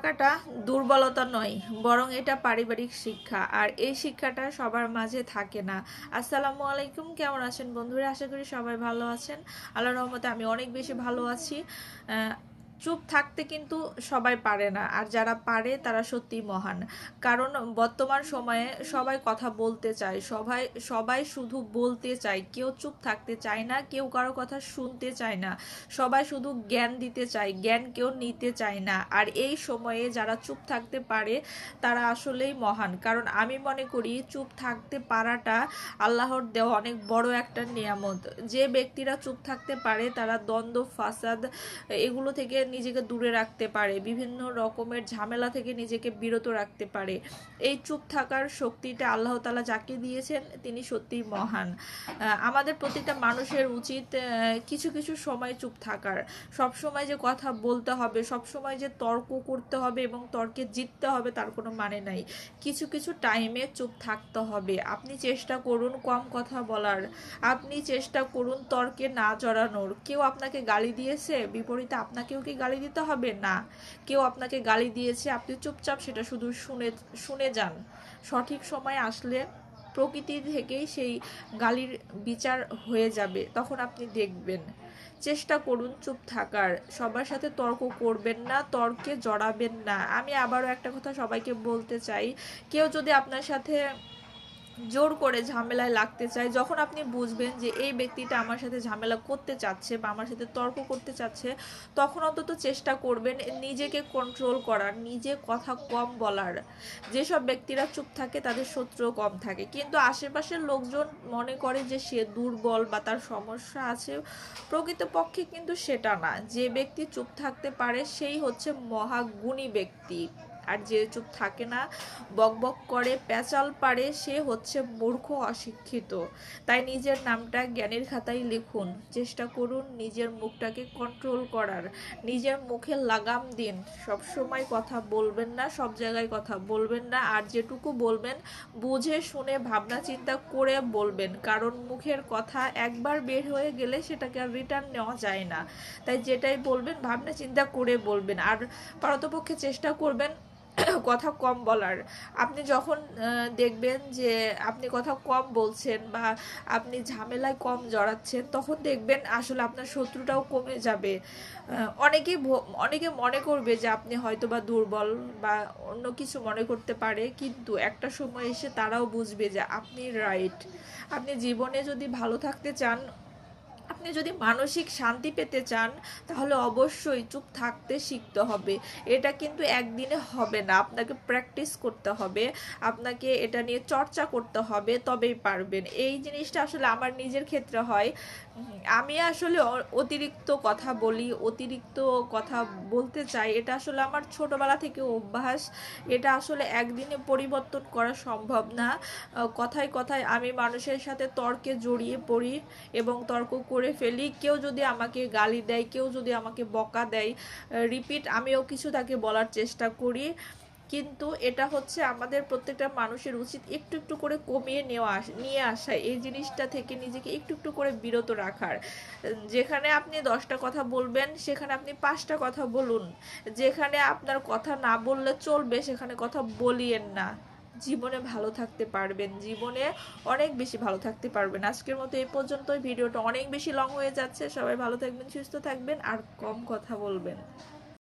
থাকাটা দুর্বলতা নয়, বরং এটা পারিবারিক শিক্ষা। আর এই শিক্ষাটা সবার মাঝে থাকে না। আসসালামু আলাইকুম, কেমন আছেন বন্ধুরা? আশা করি সবাই ভালো আছেন। আল্লাহ রহমতে আমি অনেক বেশি ভালো আছি। চুপ থাকতে কিন্তু সবাই পারে না। আর যারা পারে, তারা সত্যি মহান। কারণ বর্তমান সময়ে সবাই কথা বলতে চায়, সবাই সবাই শুধু বলতে চায়। কেউ চুপ থাকতে চায় না, কেউ কারও কথা শুনতে চায় না। সবাই শুধু জ্ঞান দিতে চায়, জ্ঞান কেউ নিতে চায় না। আর এই সময়ে যারা চুপ থাকতে পারে, তারা আসলেই মহান। কারণ আমি মনে করি, চুপ থাকতে পারাটা আল্লাহর দেওয়া অনেক বড় একটা নিয়ামত। যে ব্যক্তিরা চুপ থাকতে পারে, তারা দ্বন্দ্ব, ফাসাদ, এগুলো থেকে নিজেকে দূরে রাখতে পারে, বিভিন্ন রকমের ঝামেলা থেকে নিজেকে বিরত রাখতে পারে। এই চুপ থাকার শক্তিটা আল্লাহ তালা যাকে দিয়েছেন, তিনি সত্যিই মহান। আমাদের প্রতিটা মানুষের উচিত কিছু কিছু সময় চুপ থাকার। সব সময় যে কথা বলতে হবে, সব সময় যে তর্ক করতে হবে এবং তর্কে জিততে হবে, তার কোনো মানে নাই। কিছু কিছু টাইমে চুপ থাকতে হবে। আপনি চেষ্টা করুন কম কথা বলার। আপনি চেষ্টা করুন তর্কে না জড়ানোর। কেউ আপনাকে গালি দিয়েছে, বিপরীতে আপনাকেও কি গালি দিতে হবে? না। কেউ আপনাকে গালি দিয়েছে, আপনি চুপচাপ সেটা শুধু শুনে শুনে যান। সঠিক সময় আসলে প্রকৃতি থেকেই সেই গালির বিচার হয়ে যাবে, তখন আপনি দেখবেন। চেষ্টা করুন চুপ থাকার। সবার সাথে তর্ক করবেন না, তর্কে জড়াবেন না। আমি আবারও একটা কথা সবাইকে বলতে চাই, কেউ যদি আপনার সাথে জোর করে ঝামেলায় লাগতে চায়। যখন আপনি বুঝবেন যে এই ব্যক্তিটা আমার সাথে ঝামেলা করতে চাচ্ছে বা আমার সাথে তর্ক করতে চাচ্ছে, তখন অন্তত চেষ্টা করবেন নিজেকে কন্ট্রোল করার, নিজে কথা কম বলার। যেসব ব্যক্তিরা চুপ থাকে তাদের শত্রু কম থাকে। কিন্তু আশেপাশের লোকজন মনে করে যে সে দুর্বল বা তার সমস্যা আছে, প্রকৃতপক্ষে কিন্তু সেটা না। যে ব্যক্তি চুপ থাকতে পারে, সেই হচ্ছে মহাগুণী ব্যক্তি। আর যে চুপ থাকে না বকবক করে পেঁচাল পারে সে হচ্ছে মূর্খ, অশিক্ষিত। তাই নিজের নামটা জ্ঞানের খাতায় লিখুন। চেষ্টা করুন নিজের মুখটাকে কন্ট্রোল করার। নিজের মুখে লাগাম দিন। সব সময় কথা বলবেন না, সব জায়গায় কথা বলবেন না। আর যেটুকু বলবেন, বুঝে, শুনে, ভাবনা, চিন্তা করে বলবেন। কারণ মুখের কথা একবার বের হয়ে গেলে সেটাকে আর রিটার্ন নেওয়া যায় না। তাই যেটাই বলবেন, ভাবনা, চিন্তা করে বলবেন। আর পারতপক্ষে চেষ্টা করবেন কথা কম বলার। আপনি যখন দেখবেন যে আপনি কথা কম বলছেন বা আপনি ঝামেলায় কম জড়াচ্ছেন, তখন দেখবেন আসলে আপনার শত্রুটাও কমে যাবে। অনেকেই অনেকে মনে করবে যে আপনি হয়তো বা দুর্বল বা অন্য কিছু মনে করতে পারে, কিন্তু একটা সময় এসে তারাও বুঝবে যে আপনি রাইট। আপনি জীবনে যদি ভালো থাকতে চান আপনি যদি মানসিক শান্তি পেতে চান, তাহলে অবশ্যই চুপ থাকতে শিখতে হবে। এটা কিন্তু একদিনে হবে না, আপনাকে প্র্যাকটিস করতে হবে, আপনাকে এটা নিয়ে চর্চা করতে হবে, তবেই পারবেন। এই জিনিসটা আসলে আমার নিজের ক্ষেত্রে হয়। আমি আসলে অতিরিক্ত কথা বলি, অতিরিক্ত কথা বলতে চাই, এটা আসলে আমার ছোটবেলা থেকে অভ্যাস। এটা আসলে একদিনে পরিবর্তন করা সম্ভব না। কথায় কথায় আমি মানুষের সাথে তর্কে জড়িয়ে পড়ি এবং তর্ক করে ফেলি। কেউ যদি আমাকে গালি দেয়, কেউ যদি আমাকে বকা দেয় রিপিট আমিও কিছু তাকে বলার চেষ্টা করি। কিন্তু এটা হচ্ছে আমাদের প্রত্যেকটা মানুষের উচিত একটু একটু করে কমিয়ে নেওয়া নিয়ে আসা। এই জিনিসটা থেকে নিজেকে একটু একটু করে বিরত রাখার। যেখানে আপনি দশটা কথা বলবেন, সেখানে আপনি পাঁচটা কথা বলুন। যেখানে আপনার কথা না বললে চলবে, সেখানে কথা বলিয়েন না। জীবনে ভালো থাকতে পারবেন, জীবনে অনেক বেশি ভালো থাকতে পারবেন। আজকের মতো এই পর্যন্ত ভিডিওটা অনেক বেশি লং হয়ে যাচ্ছে। সবাই ভালো থাকবেন, সুস্থ থাকবেন, আর কম কথা বলবেন।